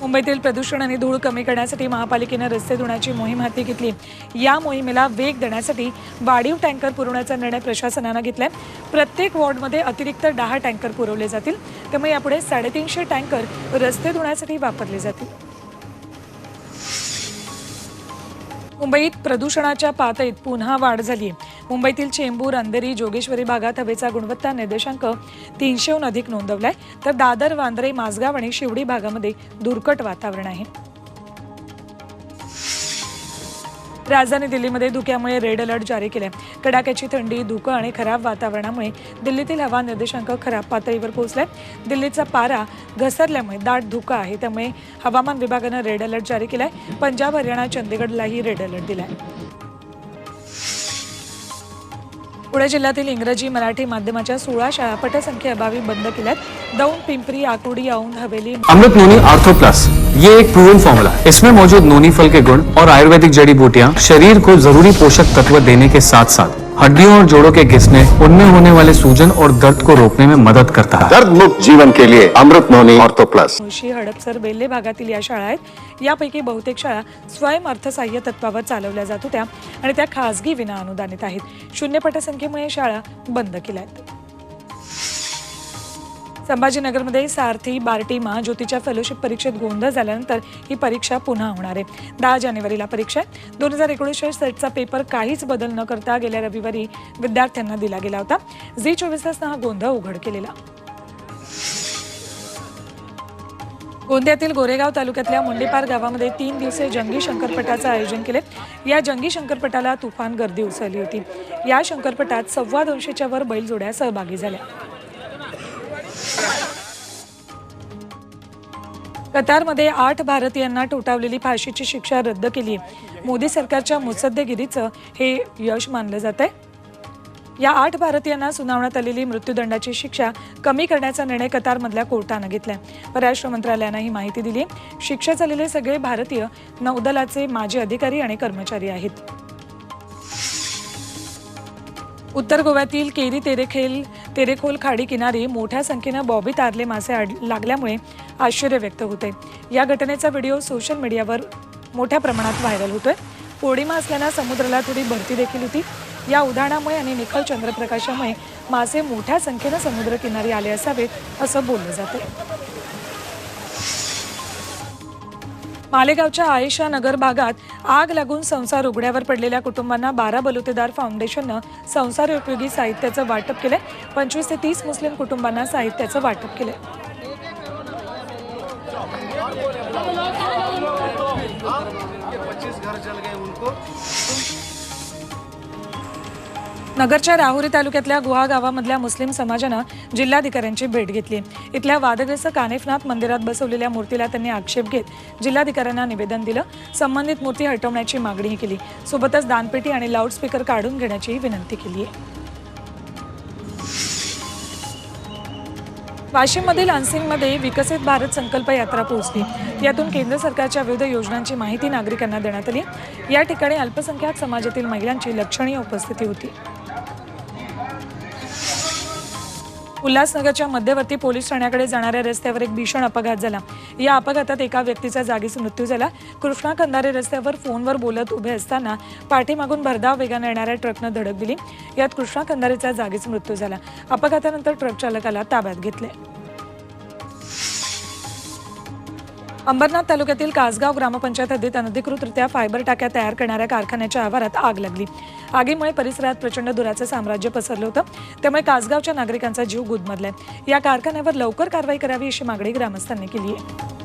मुंबईतील प्रदूषण आणि धूळ कमी करण्यासाठी महापालिकेनं रस्ते धुण्याची मोहीम हाती घेतली. या मोहिमेला वेग देण्यासाठी वाढीव टँकर पुरवण्याचा निर्णय प्रशासनानं घेतलाय. प्रत्येक वॉर्डमध्ये अतिरिक्त दहा टँकर पुरवले जातील. त्यामुळे यापुढे साडेतीनशे टँकर रस्ते धुण्यासाठी वापरले जातील. मुंबईत प्रदूषणाच्या पातळीत पुन्हा वाढ झाली आहे मुंबईतील चेंबूर अंधेरी जोगेश्वरी भागात हवेचा गुणवत्ता निर्देशांक तीनशेहून अधिक नोंदवलाय. तर दादर वांद्रे माझगाव आणि शिवडी भागामध्ये धुरकट वातावरण आहे. राजधानी दिल्लीमध्ये धुक्यामुळे रेड अलर्ट जारी केलाय. कडाक्याची थंडी धुकं आणि खराब वातावरणामुळे दिल्लीतील हवा निर्देशांक खराब पातळीवर पोहोचलाय. दिल्लीचा पारा घसरल्यामुळे दाट धुकं आहे त्यामुळे हवामान विभागानं रेड अलर्ट जारी केलाय. पंजाब हरियाणा चंदीगडलाही रेड अलर्ट दिलाय. पुणे जिल्ह्यातील इंग्रजी मराठी माध्यमाच्या सोळा शाळा पटसंख्येअभावी बंद केल्यात. Daund Pimpri Akurdi Aundh Haveli. Amrit noni ortho plus. ये एक प्रूवन फॉर्मूला इसमें मौजूद नोनी फल के गुण और आयुर्वेदिक जड़ी बूटियाँ शरीर को जरूरी पोषक तत्व देने के साथ साथ हड्डियों और जोड़ों के घिसने उनमें होने वाले सूजन और दर्द को रोकने में मदद करता है। दर्द मुक्त जीवन के लिए Amrit noni ortho plus. Mulshi Hadapsar बेल्ले भागातील या शाळा आहेत. यापैकी बहुतेक शाळा स्वयं अर्थसहाय्य तत्वावर चालवल्या जात होत्या आणि त्या खासगी विना अनुदानित आहेत. शून्य पटसंख्येमुळे शाळा बंद केल्या आहेत. संभाजीनगरमध्ये सारथी बार्टीमा ज्योतीच्या फेलोशिप परीक्षेत गोंधळ झाल्यानंतर ही परीक्षा पुन्हा होणार आहे. दहा जानेवारीला परीक्षा आहे. दोन हजार एकोणीसच्या सेटचा पेपर काहीच बदल न करता गेल्या रविवारी विद्यार्थ्यांना दिला गेला होता. झी चोवीस तासनं हा गोंधळ उघड केलेला. गोंदियातील गोरेगाव तालुक्यातल्या मुंडेपार गावामध्ये तीन दिवसीय जंगी शंकरपटाचं आयोजन केले. या जंगी शंकरपटाला तुफान गर्दी उसळली होती. या शंकरपटात सव्वा दोनशेच्या वर बैलजोड्या सहभागी झाल्या. कतारमध्ये आठ भारतीयांना ठोठावलेली फाशीची शिक्षा रद्द केली. मोदी सरकारच्या मुत्सद्देगिरीचं हे यश मानलं जात आहे या आठ भारतीयांना सुनावण्यात आलेली मृत्यूदंडाची शिक्षा कमी करण्याचा निर्णय कतारमधल्या कोर्टानं घेतलाय. परराष्ट्र मंत्रालयानं ही माहिती दिली. शिक्षा झालेले सगळे भारतीय नौदलाचे माजी अधिकारी आणि कर्मचारी आहेत. उत्तर गोव्यातील केरी तेरेखेल तेरेखोल खाडी किनारी मोठ्या संख्येनं बॉबी तारले मासे आड लागल्यामुळे आश्चर्य व्यक्त होते. या घटनेचा व्हिडिओ सोशल मीडियावर मोठ्या प्रमाणात व्हायरल होतोय. पौर्णिमा असल्यानं समुद्राला थोडी भरती देखील होती. या उधाणामुळे आणि निखळ चंद्रप्रकाशामुळे मासे मोठ्या संख्येनं समुद्रकिनारी आले असावेत असं बोललं जातं मालेगावच्या आयशा नगर भागात आग लागून संसार उघड्यावर पडलेल्या कुटुंबांना बारा बलुतेदार फाउंडेशननं संसार उपयोगी साहित्याचं वाटप केलं पंचवीस ते तीस मुस्लिम कुटुंबांना साहित्याचं वाटप केलंय. नगरच्या राहुरी तालुक्यातल्या गुहा गावामधल्या मुस्लिम समाजानं जिल्हाधिकाऱ्यांची भेट घेतली. इथल्या वादग्रस्त कानेफनाथ मंदिरात बसवलेल्या मूर्तीला त्यांनी आक्षेप घेत जिल्हाधिकाऱ्यांना निवेदन दिलं. संबंधित मूर्ती हटवण्याची मागणीही केली. सोबतच दानपेटी आणि लाऊडस्पीकर काढून घेण्याचीही विनंती केली आहे वाशिममधील अनसिंगमध्ये विकसित भारत संकल्प यात्रा पोहोचली. यातून केंद्र सरकारच्या विविध योजनांची माहिती नागरिकांना देण्यात आली. या ठिकाणी अल्पसंख्याक समाजातील महिलांची लक्षणीय उपस्थिती होती. उल्हासनगरच्या मध्यवर्ती पोलीस ठाण्याकडे जाणाऱ्या रस्त्यावर एक भीषण अपघात झाला. या अपघातात एका व्यक्तीचा जागीच मृत्यू झाला. कृष्णा कंदारे रस्त्यावर फोनवर बोलत उभे असताना पाठीमागून भरधाव वेगाने येणाऱ्या ट्रकनं धडक दिली. यात कृष्णा कंदारेचा जागीच मृत्यू झाला. अपघातानंतर ट्रक चालकाला ताब्यात घेतले. अंबरनाथ तालुक्यातील कासगाव ग्रामपंचायत हद्दीत अनधिकृतरित्या फायबर टाक्या तयार करणाऱ्या कारखान्याच्या आवारात आग लागली. आगीमुळे परिसरात प्रचंड धुराचं साम्राज्य पसरलं होतं. त्यामुळे कासगावच्या नागरिकांचा जीव गुदमरलाय. या कारखान्यावर लवकर कारवाई करावी अशी मागणी ग्रामस्थांनी केली आहे.